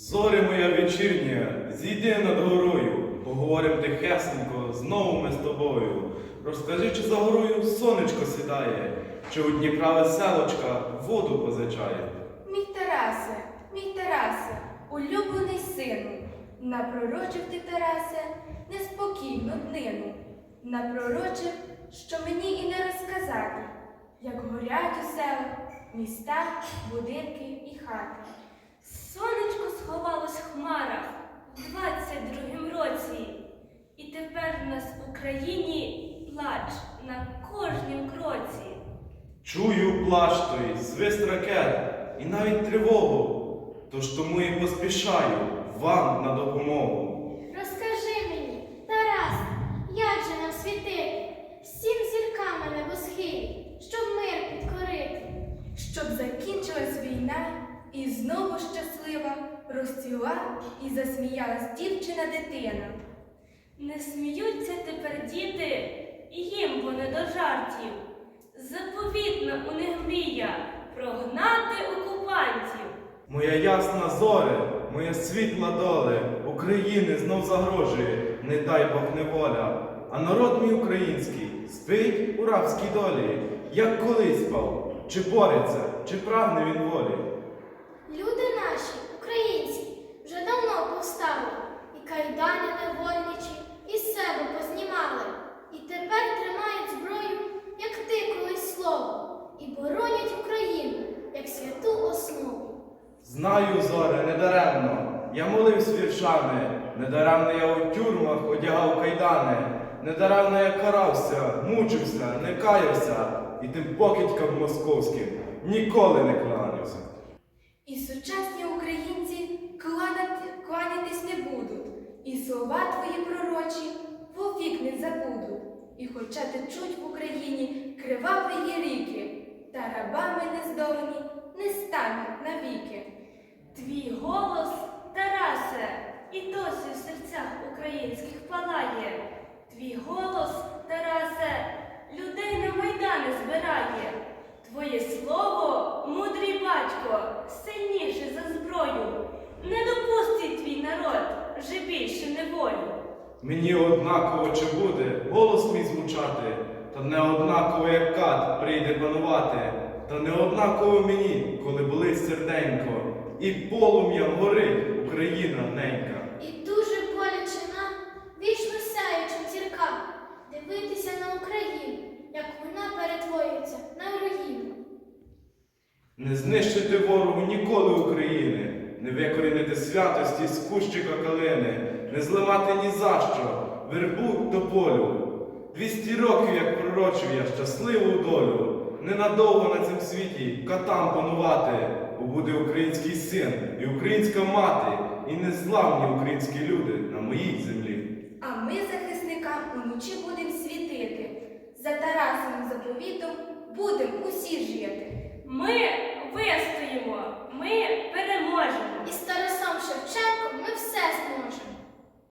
Зоре моя вечірня, зійди над горою, поговорим тихесенько, знову ми з тобою. Розкажи, чи за горою сонечко сідає, чи у Дніпра веселочка воду позичає. Мій Тарасе, мій Тарасе, улюблений сину, напророчив ти, Тарасе, неспокійну днину. Напророчив, що мені і не розказати, як горять у селах, міста, будинки і хати. Сонечко сховалось в хмарах у 22-м році. І тепер в нас в Україні плач на кожнім кроці. Чую плач той, свист ракет і навіть тривогу. Тож тому і поспішаю вам на допомогу. Розкажи мені, Тарас, як же нам світити, всім зірками небосхилі, щоб мир підкорити. Щоб закінчилась війна і знову щаслива розцвіла і засміялась дівчина дитина. Не сміються тепер діти, і їм вони до жартів. Заповітна у них мрія прогнати окупантів. Моя ясна зоре, моя світла доле, України знов загрожує, не дай Бог неволя. А народ мій український спить у рабській долі, як колись спав, чи бореться, чи прагне він волі. Люди наші, українці, вже давно повстали, і кайдани невольничі із себе познімали, і тепер тримають зброю, як ти колись слово, і боронять Україну, як святу основу. Знаю, зоре, недаремно, я молився віршами, недаремно я у тюрмах одягав кайдани, недаремно я карався, мучився, не каявся, і тим покидькам московським ніколи не кланявся. І сучасні українці кланяти- кланятись не будуть, і слова твої пророчі вовік не забудуть. І хоча течуть в Україні криваві ріки, та рабами нездолені не стануть. Твій голос, Тарасе, і досі в серцях українських палає. Твій голос, Тарасе, людей на майдани збирає. Твоє слово, мудрий батько, сильніше за зброю. Не допустить твій народ вже більше неволю. Мені однаково чи буде голос мій звучати, та не однаково, як кат прийде панувати, та не однаково мені, коли болить серденько, і полум'ям горить Україна ненька. І дуже боляче нам, вічно сяючим зіркам, дивитися на Україну, як вона перетворюється на руїну. Не знищити ворогу ніколи України, не викорінити святості з кущика калини, не зламати ні за що вербу до полю. Двісті років, як пророчив я щасливу долю, ненадовго на цім світі катам панувати, бо буде український син і українська мати, і незламні українські люди на моїй землі. А ми захисникам уночі будемо світити. За Тарасовим заповітом будемо усі жити. Ми